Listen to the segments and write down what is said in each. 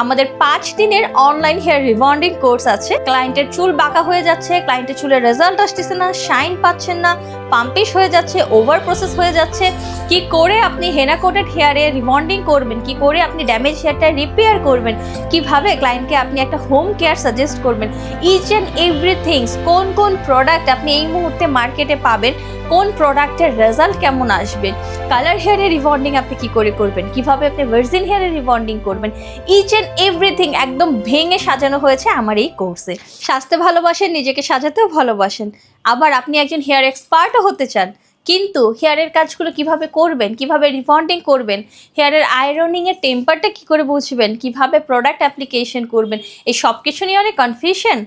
আমাদের পাঁচ দিনের অনলাইন হেয়ার রিবন্ডিং কোর্স আছে। ক্লায়েন্টের চুল বাঁকা হয়ে যাচ্ছে ক্লায়েন্টের চুলের রেজাল্ট আসতেছে না শাইন পাচ্ছেন না পাম্পিশ হয়ে যাচ্ছে ওভার প্রসেস হয়ে যাচ্ছে। কি করে আপনি হেনা কোটেড হেয়ারে রিবন্ডিং করবেন? কি করে আপনি ড্যামেজ হেয়ারটা রিপেয়ার করবেন? কীভাবে ক্লায়েন্টকে আপনি একটা হোম কেয়ার সাজেস্ট করবেন? ইচ অ্যান্ড এভরিথিংস কোন কোন প্রোডাক্ট আপনি এই মুহূর্তে মার্কেটে পাবেন? কোন প্রোডাক্টের রেজাল্ট কেমন আসবে? কালার হেয়ারে রিবন্ডিং আপনি কি করে করবেন? কীভাবে আপনি ভার্জিন হেয়ারে রিবন্ডিং করবেন? ইচ অ্যান্ড এভরিথিং একদম ভেঙে সাজানো হয়েছে আমার এই কোর্সে সাজতে ভালোবাসেন, নিজেকে সাজাতেও ভালোবাসেন। আবার আপনি একজন হেয়ার এক্সপার্টও হতে চান, কিন্তু হেয়ারের কাজগুলো কীভাবে করবেন, কীভাবে রিবন্ডিং করবেন হেয়ারের আয়রনিংয়ের টেম্পারটা কি করে বুঝবেন, কীভাবে প্রোডাক্ট অ্যাপ্লিকেশন করবেন, এই সব কিছু নিয়ে অনেক কনফিউশন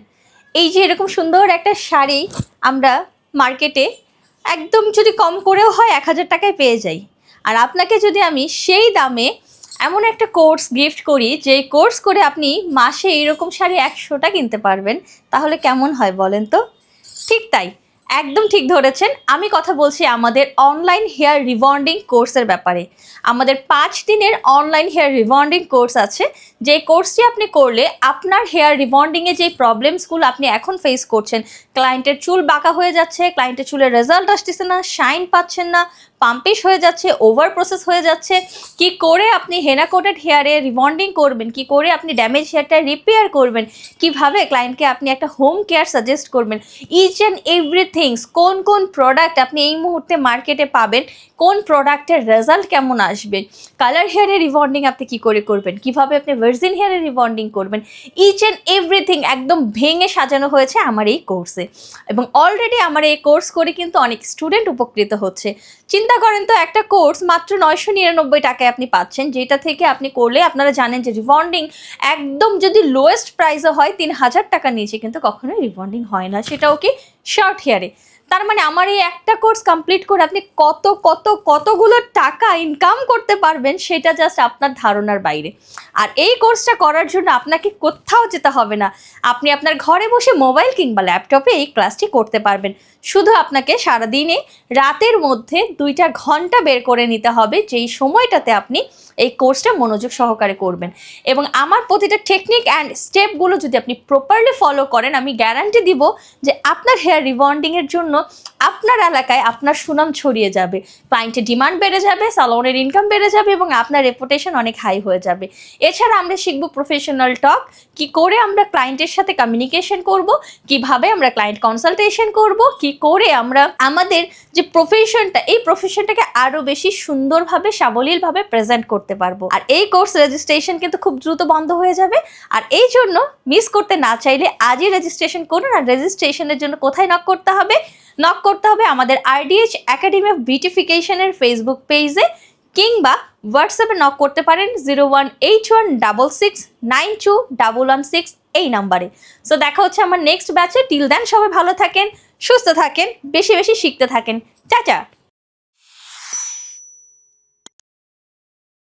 এই যে এরকম সুন্দর একটা শাড়ি আমরা মার্কেটে একদম যদি কম করেও হয় এক হাজার টাকায় পেয়ে যাই। আর আপনাকে যদি আমি সেই দামে এমন একটা কোর্স গিফট করি যে কোর্স করে আপনি মাসে এইরকম শাড়ি একশোটা কিনতে পারবেন, তাহলে কেমন হয় বলেন তো? ঠিক তাই, একদম ঠিক ধরেছেন। আমি কথা বলছি আমাদের অনলাইন হেয়ার রিবন্ডিং কোর্সের ব্যাপারে। আমাদের পাঁচ দিনের অনলাইন হেয়ার রিবন্ডিং কোর্স আছে। যে কোর্সটি আপনি করলে আপনার হেয়ার রিবন্ডিংয়ে যে প্রবলেমসগুলো আপনি এখন ফেস করছেন ক্লায়েন্টের চুল বাঁকা হয়ে যাচ্ছে ক্লায়েন্টের চুলের রেজাল্ট আসতেছে না শাইন পাচ্ছেন না পাম্পিশ হয়ে যাচ্ছে ওভার প্রসেস হয়ে যাচ্ছে। কি করে আপনি হেনা কোটেড হেয়ারে রিবন্ডিং করবেন? কি করে আপনি ড্যামেজ হেয়ারটা রিপেয়ার করবেন? কীভাবে ক্লায়েন্টকে আপনি একটা হোম কেয়ার সাজেস্ট করবেন? ইচ অ্যান্ড এভরিথিংস কোন কোন প্রোডাক্ট আপনি এই মুহূর্তে মার্কেটে পাবেন? কোন প্রোডাক্টের রেজাল্ট কেমন আসবে? কালার হেয়ারে রিবন্ডিং আপনি কি করে করবেন? কীভাবে আপনি ভার্জিন হেয়ারে রিবন্ডিং করবেন? ইচ অ্যান্ড এভরিথিং একদম ভেঙে সাজানো হয়েছে আমার এই কোর্সে এবং অলরেডি আমার এই কোর্স করে কিন্তু অনেক স্টুডেন্ট উপকৃত হচ্ছে। চিন্তা করেন তো, একটা কোর্স মাত্র নয়শো নিরানব্বই টাকায় আপনি পাচ্ছেন, যেটা থেকে আপনি করলে আপনারা জানেন যে রিবন্ডিং একদম যদি লোয়েস্ট প্রাইসে হয় তিন হাজার টাকা নিয়েছে কিন্তু কখনোই রিবন্ডিং হয় না। সেটাও কি শর্ট হেয়ারে তার মানে আমার এই একটা কোর্স কমপ্লিট করে আপনি কত কত, কতগুলো টাকা ইনকাম করতে পারবেন সেটা জাস্ট আপনার ধারণার বাইরে। আর এই কোর্সটা করার জন্য আপনাকে কোথাও যেতে হবে না। আপনি আপনার ঘরে বসে মোবাইল কিংবা ল্যাপটপে এই ক্লাসটি করতে পারবেন। শুধু আপনাকে সারাদিনে রাতের মধ্যে দুইটা ঘণ্টা বের করে নিতে হবে, যেই সময়টাতে আপনি এই কোর্সটা মনোযোগ সহকারে করবেন। এবং আমার প্রতিটা টেকনিক অ্যান্ড স্টেপগুলো যদি আপনি প্রপারলি ফলো করেন, আমি গ্যারান্টি দিব যে আপনার হেয়ার রিবন্ডিংয়ের জন্য আপনার এলাকায় আপনার সুনাম ছড়িয়ে যাবে। ক্লায়েন্টের ডিমান্ড বেড়ে যাবে সালোনের ইনকাম বেড়ে যাবে এবং আপনার রেপুটেশন অনেক হাই হয়ে যাবে। এছাড়া আমরা শিখব প্রফেশনাল টক কি করে আমরা ক্লায়েন্টের সাথে কমিউনিকেশন করব, কীভাবে আমরা ক্লায়েন্ট কনসালটেশন করব, কি করে আমরা আমাদের যে প্রফেশনটা এই প্রফেশনটাকে আরও বেশি সুন্দরভাবে, সাবলীলভাবে প্রেজেন্ট করতে পারব। আর এই কোর্স রেজিস্ট্রেশন কিন্তু খুব দ্রুত বন্ধ হয়ে যাবে। আর এই জন্য মিস করতে না চাইলে আজই রেজিস্ট্রেশন করুন। আর রেজিস্ট্রেশনের জন্য কোথায় নক করতে হবে? নক করতে হবে আমাদের আরডিএইচ একাডেমি অফ বিউটিফিকেশনের ফেসবুক পেজে কিংবা হোয়াটসঅ্যাপে নক করতে পারেন zero one one double six nine two double one six এই নাম্বারে সো দেখা হচ্ছে আমার নেক্সট ব্যাচে টিল দেন সবাই ভালো থাকেন, সুস্থ থাকেন, বেশি বেশি শিখতে থাকেন। চাচা